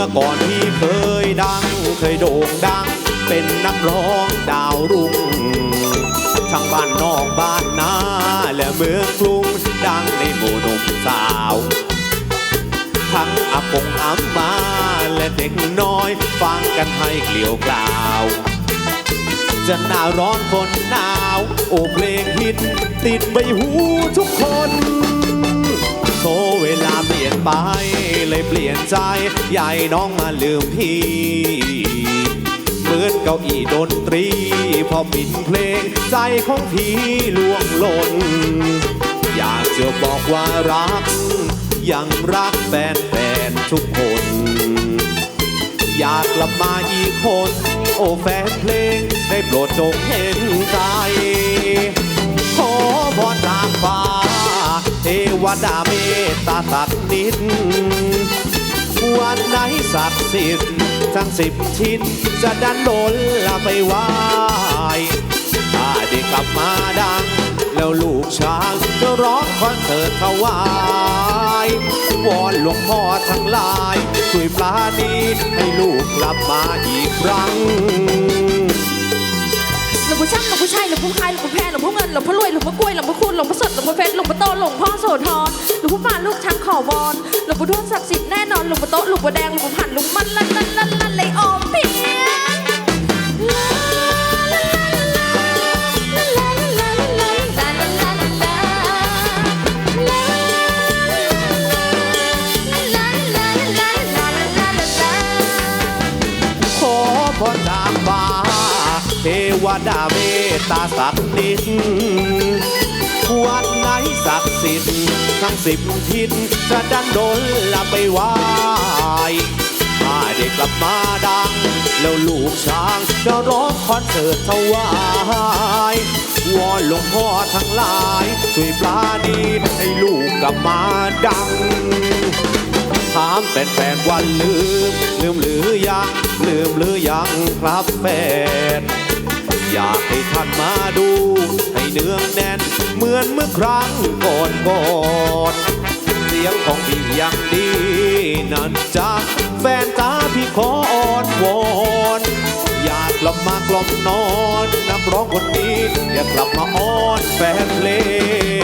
มื่อก่อนที่เคยดัง เคยโด่งดัง เป็นนักร้องดาวรุ่งทั้งบ้านนอกบ้านนาและเมืองกรุงดังในหมู่หนุ่มสาว ทั้งอาปงอามาและเด็กน้อย ฟังกันให้เกลียวกล่าว จะหน้าร้อนคนหนาว โอเพลงฮิต ติดใบหูทุกคน เปลี่ยนใจยายน้องมาลืมพี่เหมือนเก้าอี้ดนตรี พอมินเพลงใจของพี่ล่วงหล่นอยากจะบอกว่ารัก ยังรักแฟนแฟนทุกคน อยากกลับมาอีกคน โอ้แฟนเพลงได้โปรดจงเห็นใจขอบอนรางฟ้าเทวดาเมตตาสักนิด สิบทั้งสิบชิ้นจะดันโดนลาไปวายถ้าได้กลับมาดัง แล้วลูกช้างจะร้องคอนเสิร์ตถวายวอนหลวงพ่อทั้งหลาย ช่วยปลาดีให้ลูกกลับมาอีกครั้งหลวงพ่อช่างหลวงพ่อชัยหลวงพ่อไทยหลวงพ่อแพ้หลวงพ่อเงินหลวงพ่อรวยหลวงพ่อกล้วยหลวงพ่อคุณหลวงพ่อสดหลวงพ่อเพชร หลวงพ่อโสธรหลวงพ่อฟ้าลูกช้างขอวอนหลวงพ่อทวดศักดิ์สิทธิ์แน่นอนหลวงพ่อโต๊ะหลวงพ่อแดงหลวงพ่อผันหลวงมันลันลันลันลันเลยออมเพียนขอพากฟ้าเทวดาเมตตาสัตว์นิสวัด ศักดิ์สิทธิ์ทั้งสิบทิศจะดันโดนละไปไหวถ้าได้กลับมาดัง แล้วลูกช้างจะร้องคอนเสิร์ตถวายวอนหลวงพ่อทั้งหลาย ช่วยปลาดีให้ลูกกลับมาดัง ถามแฟนๆวันลืม ลืมหรือยัง ลืมหรือยังครับแฟน อยากให้ท่านมาดู ให้เนืองแน่น เหมือนเมื่อครั้งก่อนก่อนเสียงของพี่ยังดีนั่นจ้าแฟนจ้าพี่ขออ้อนวอนอยากกลับมากล่อมนอนนักร้องคนนี้ อยากกลับมาอ้อนแฟนเพลง